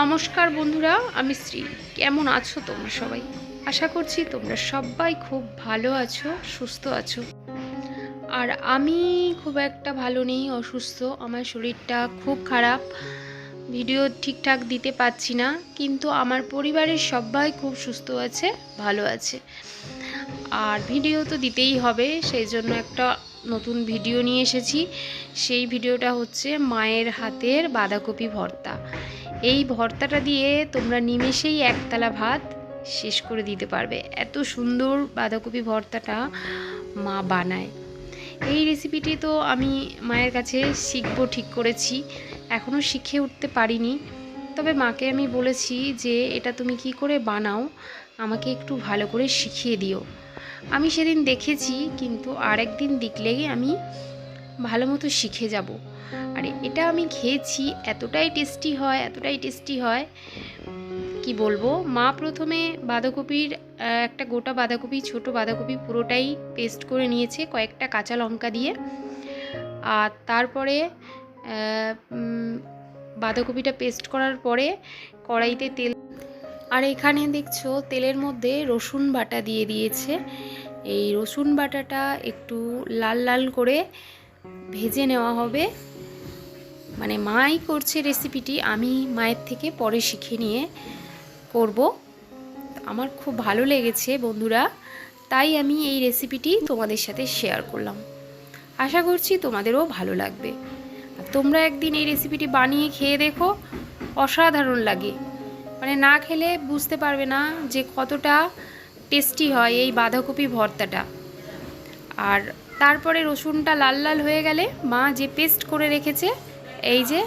নমস্কার বন্ধুরা, আমি শ্রী। কেমন আছো তোমরা সবাই? আশা করছি তোমরা সবাই খুব ভালো আছো, সুস্থ আছো। আর আমি খুব একটা ভালো নেই, অসুস্থ। আমার শরীরটা খুব খারাপ। ভিডিও ঠিকঠাক দিতে পারছি না, কিন্তু আমার পরিবারের সবাই খুব সুস্থ আছে, ভালো আছে। আর ভিডিও তো দিতেই হবে, সেই জন্য একটা নতুন ভিডিও নিয়ে এসেছি। সেই ভিডিওটা হচ্ছে মায়ের হাতের বাঁধাকপি ভর্তা। এই ভর্তাটা দিয়ে তোমরা নিমেষেই একতলা ভাত শেষ করে দিতে পারবে। এত সুন্দর বাঁধাকপি ভর্তাটা মা বানায়। এই রেসিপিটি তো আমি মায়ের কাছে শিখব ঠিক করেছি এখনও শিখে উঠতে পারিনি। তবে মাকে আমি বলেছি যে, এটা তুমি কি করে বানাও? আমাকে একটু ভালো করে শিখিয়ে দিও। আমি সেদিন দেখেছি, কিন্তু আরেকদিন দেখলেই আমি ভালো মতো শিখে যাব। আর এটা আমি খেয়েছি, এতটাই টেস্টি হয়, এতটাই টেস্টি হয়। কি বলব? মা প্রথমে বাঁধাকপির একটা গোটা বাঁধাকপি, ছোট বাঁধাকপি পুরোটাই পেস্ট করে নিয়েছে কয়েকটা কাঁচা লঙ্কা দিয়ে। আর তারপরে বাঁধাকপিটা পেস্ট করার পরে কড়াইতে তেল আর এখানে দেখছ তেলের মধ্যে রসুন বাটা দিয়ে দিয়েছে। এই রসুন বাটাটা একটু লাল লাল করে ভেজে নেওয়া হবে। মানে মাই করছে রেসিপিটি আমি মায়ের থেকে পরে শিখে নিয়ে করব। আমার খুব ভালো লেগেছে বন্ধুরা, তাই আমি এই রেসিপিটি তোমাদের সাথে শেয়ার করলাম। আশা করছি তোমাদেরও ভালো লাগবে। তোমরা একদিন এই রেসিপিটি বানিয়ে খেয়ে দেখো, অসাধারণ লাগে। মানে না খেলে বুঝতে পারবে না যে কতটা টেস্টি হয় এই বাঁধাকপি ভর্তাটা। আর তারপরে রসুনটা লাল লাল হয়ে গেলে মা যে পেস্ট করে রেখেছে এই যে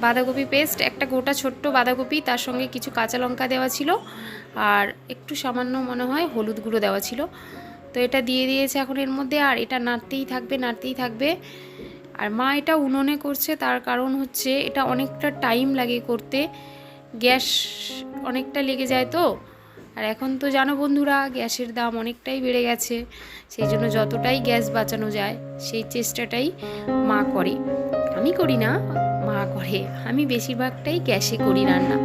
বাঁধাকপি পেস্ট একটা গোটা ছোট্ট বাঁধাকপি, তার সঙ্গে কিছু কাঁচা লঙ্কা দেওয়া ছিল আর একটু সামান্য মনে হয় হলুদ গুঁড়ো দেওয়া ছিল। তো এটা দিয়ে দিয়েছে এখন এর মধ্যে আর এটা নাড়তেই থাকবে নাড়তেই থাকবে। আর মা এটা উনুনে করছে, তার কারণ হচ্ছে এটা অনেকটা টাইম লাগে করতে। গ্যাস অনেকটা লেগে যায় তো। আর এখন তো জানো বন্ধুরা, গ্যাসের দাম অনেকটাই বেড়ে গেছে। সেই জন্য যতটাই গ্যাস বাঁচানো যায়, সেই চেষ্টাটাই মা করে। আমি করি না। মা করে, আমি বেশিরভাগটাই গ্যাসে করি রান্না।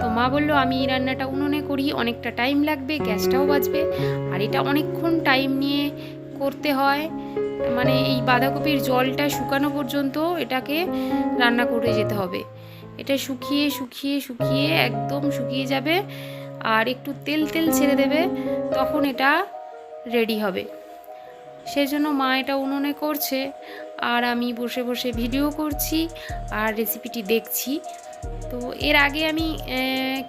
তো মা বলল, আমি এই রান্নাটা উনুনে করি, অনেকটা টাইম লাগবে, গ্যাসটাও বাঁচবে আর এটা অনেকক্ষণ টাইম নিয়ে করতে হয়। মানে এই বাঁধাকপির জলটা শুকানো পর্যন্ত এটাকে রান্না করে যেতে হবে। এটা শুকিয়ে শুকিয়ে শুকিয়ে একদম শুকিয়ে যাবে। আর একটু তেল তেল ছেড়ে দেবে, তখন এটা রেডি হবে। সেই জন্য মা এটা উনুনে করছে, আর আমি বসে বসে ভিডিও করছি আর রেসিপিটি দেখছি। তো এর আগে আমি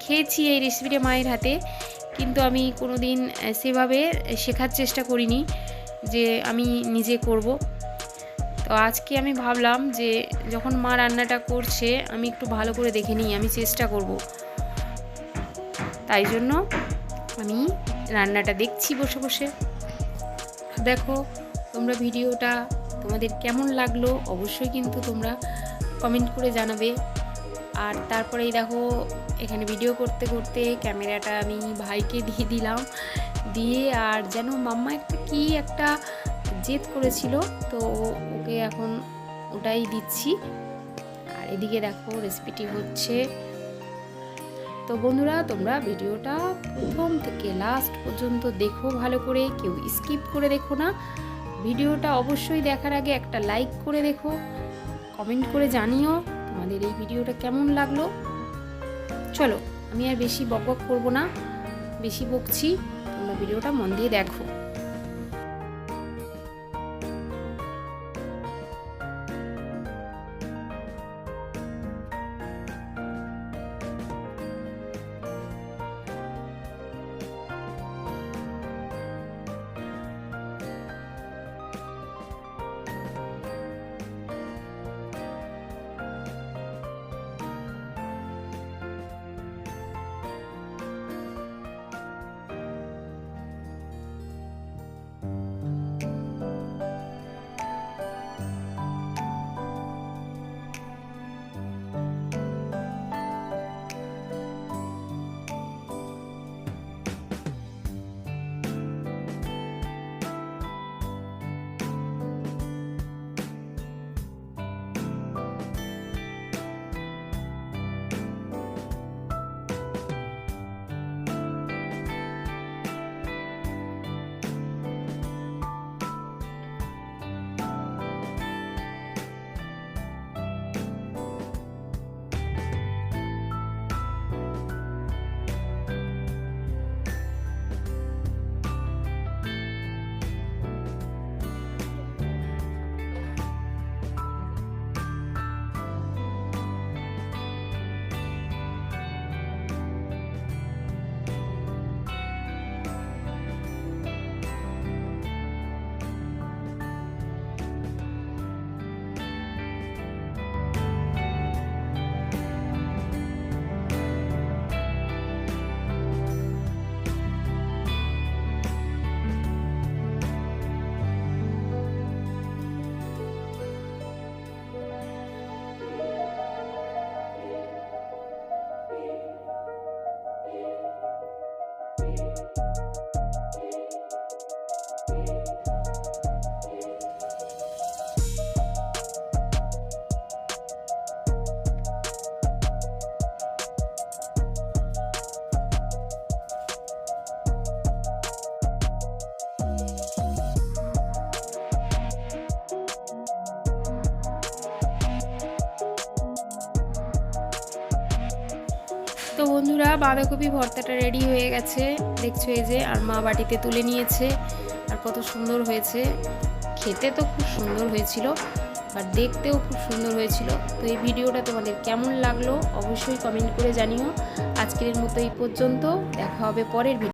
খেয়েছি এই রেসিপিটা মায়ের হাতে, কিন্তু আমি কোনো দিন সেভাবে শেখার চেষ্টা করিনি যে আমি নিজে করব। তো আজকে আমি ভাবলাম যে যখন মা রান্নাটা করছে, আমি একটু ভালো করে দেখে নিই, আমি চেষ্টা করব। তাই জন্য আমি রান্নাটা দেখছি বসে বসে। দেখো তোমরা ভিডিওটা তোমাদের কেমন লাগল অবশ্যই কিন্তু তোমরা কমেন্ট করে জানাবে। আর তারপরেই দেখো এখানে ভিডিও করতে করতে ক্যামেরাটা আমি ভাইকে দিয়ে দিলাম। দিয়ে আর যেন মাম্মা একটা কি একটা জেদ করেছিল, তো ওকে এখন ওটাই দিচ্ছি। আর এদিকে দেখো রেসিপিটি হচ্ছে তো বন্ধুরা, তোমরা ভিডিওটা প্রথম থেকে লাস্ট পর্যন্ত দেখো ভালো করে, কেউ স্কিপ করে দেখো না। ভিডিওটা অবশ্যই দেখার আগে একটা লাইক করে দেখো কমেন্ট করে জানিও তোমাদের এই ভিডিওটা কেমন লাগল। চলো, আমি আর বেশি বক বক করব না, বেশি বকছি, তোমরা ভিডিওটা মন দিয়ে দেখো। তো বন্ধুরা, বাঁধাকপি ভর্তাটা রেডি হয়ে গেছে। দেখছ এই যে, আর মা বাটিতে তুলে নিয়েছে। আর কত সুন্দর হয়েছে। খেতে তো খুব সুন্দর হয়েছিল আর দেখতেও খুব সুন্দর হয়েছিল। তো এই ভিডিওটা তোমাদের কেমন লাগল, অবশ্যই কমেন্ট করে জানিও। আজকের মতো এই পর্যন্ত, দেখা হবে পরের ভিডিও